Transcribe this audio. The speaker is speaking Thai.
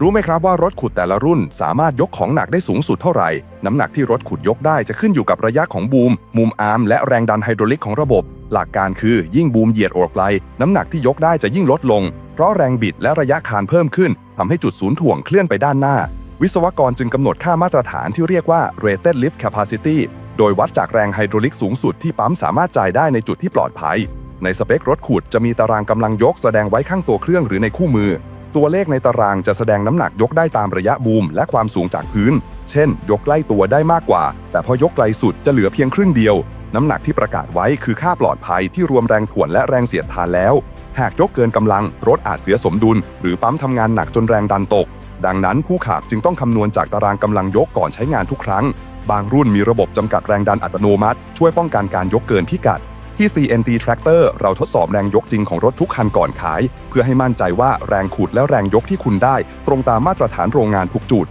รู้ไหมครับว่ารถขุดแต่ละรุ่นสามารถยกของหนักได้สูงสุดเท่าไหร่ น้ำหนักที่รถขุดยกได้จะขึ้นอยู่กับระยะของบูม มุมอาร์ม และแรงดันไฮดรอลิกของระบบ หลักการคือยิ่งบูมเหยียดออกไกล น้ำหนักที่ยกได้จะยิ่งลดลง เพราะแรงบิดและระยะคานเพิ่มขึ้นทำให้จุดศูนย์ถ่วงเคลื่อนไปด้านหน้า วิศวกรจึงกำหนดค่ามาตรฐานที่เรียกว่า rated lift capacity โดยวัดจากแรงไฮดรอลิกสูงสุดที่ปั๊มสามารถจ่ายได้ในจุดที่ปลอดภัย ในสเปครถขุดจะมีตารางกำลังยกแสดงไว้ข้างตัวเครื่องหรือในคู่มือ ตัวเลขในตารางจะแสดงน้ำหนักยกได้ตามระยะบูม และความสูงจากพื้น เช่น ยกใกล้ตัวได้มากกว่า แต่พอยกไกลสุดจะเหลือเพียงครึ่งเดียว น้ำหนักที่ประกาศไว้คือค่าปลอดภัยที่รวมแรงถ่วนและแรงเสียดทานแล้ว หากยกเกินกำลัง รถอาจเสียสมดุล หรือปั๊มทำงานหนักจนแรงดันตก ดังนั้นผู้ขับจึงต้องคำนวณจากตารางกำลังยกก่อนใช้งานทุกครั้ง บางรุ่นมีระบบจำกัดแรงดันอัตโนมัติ ช่วยป้องกันการยกเกินพิกัด ที่ CNT Tractor เราทดสอบแรงยกจริงของรถทุกคันก่อนขาย เพื่อให้มั่นใจว่าแรงขูดและแรงยกที่คุณได้ ตรงตามมาตรฐานโรงงานทุกจุด